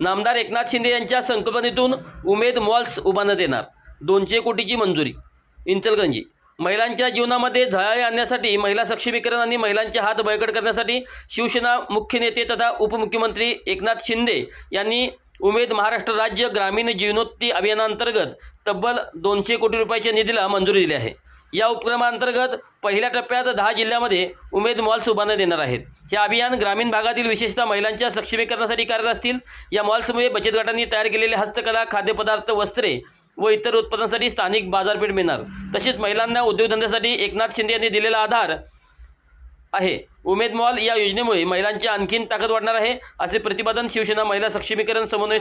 नामदार एकनाथ शिंदे यांच्या संकल्पनेतून उमेद मॉल्स उभारण्यात येणार. दोनशे कोटीची मंजुरी. इंचलगंजी महिलांच्या जीवनामध्ये झळाळी आणण्यासाठी महिला सक्षमीकरण आणि महिलांचे हात बळकट करण्यासाठी शिवसेना मुख्य नेते तथा उपमुख्यमंत्री एकनाथ शिंदे यांनी उमेद महाराष्ट्र राज्य ग्रामीण जीवनोत्ती अभियानांतर्गत तब्बल दोनशे कोटी रुपयाच्या निधीला मंजुरी दिली आहे. या उपक्रमांतर्गत पहिल्या टप्प्यात दहा जिल्ह्यामध्ये उमेद मॉल्स उभारण्यात येणार आहेत. हे अभियान ग्रामीण भागातील विशेषतः महिलांच्या सक्षमीकरणासाठी कार्यरत असतील. या मॉल्समुळे बचत गटांनी तयार केलेले हस्तकला खाद्यपदार्थ वस्त्रे व इतर उत्पादनासाठी स्थानिक बाजारपेठ मिळणार. तसेच महिलांना उद्योगधंद्यासाठी एकनाथ शिंदे यांनी दिलेला आधार आहे. उमेद मॉल या योजनेमुळे महिलांची आणखीन ताकद वाढणार आहे असे प्रतिपादन शिवसेना महिला सक्षमीकरण समन्वय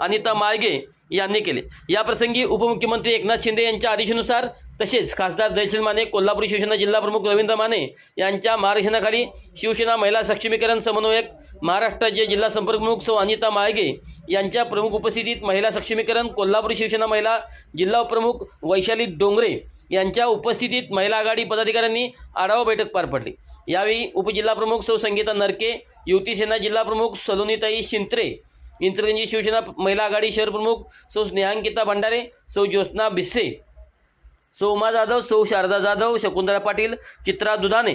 अनिता माळगे यांनी केले. याप्रसंगी उपमुख्यमंत्री एकनाथ शिंदे यांच्या आदेशानुसार तसेच खासदार दयशील माने कोल्हापूर शिवसेना जिल्हा प्रमुख रवींद्र माने यांच्या मार्गदर्शनाखाली शिवसेना महिला सक्षमीकरण समन्वयक महाराष्ट्राचे जिल्हा संपर्क प्रमुख सौ अनिता माळगे यांच्या प्रमुख उपस्थितीत महिला सक्षमीकरण कोल्हापूर शिवसेना महिला जिल्हा प्रमुख वैशाली डोंगरे यांच्या उपस्थितीत महिला आघाडी पदाधिकाऱ्यांनी आढावा बैठक पार पडली. यावेळी उपजिल्हाप्रमुख सौ संगीता नरके युती सेना जिल्हा प्रमुख सलोनीताई शिंत्रे इंद्रगंजी शिवसेना महिला आघाडी शहर प्रमुख सौ स्नेहांकिता भंडारे सौ ज्योत्ना भिस्से सौ उमा जाधव सौ शारदा जाधव शकुंतला पाटील चित्रा दुधाने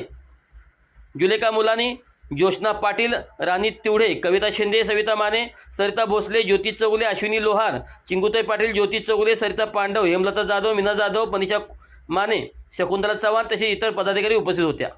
जुलेका मुलानी ज्योत्ना पाटील राणी तिवडे कविता शिंदे सविता माने सरिता भोसले ज्योती चौगुले अश्विनी लोहार चिंगुताई पाटील ज्योती चौगुले सरिता पांडव हेमलता जाधव मीना जाधव मनीषा माने शकुंतला चव्हाण तसे इतर पदाधिकारी उपस्थित होत्या.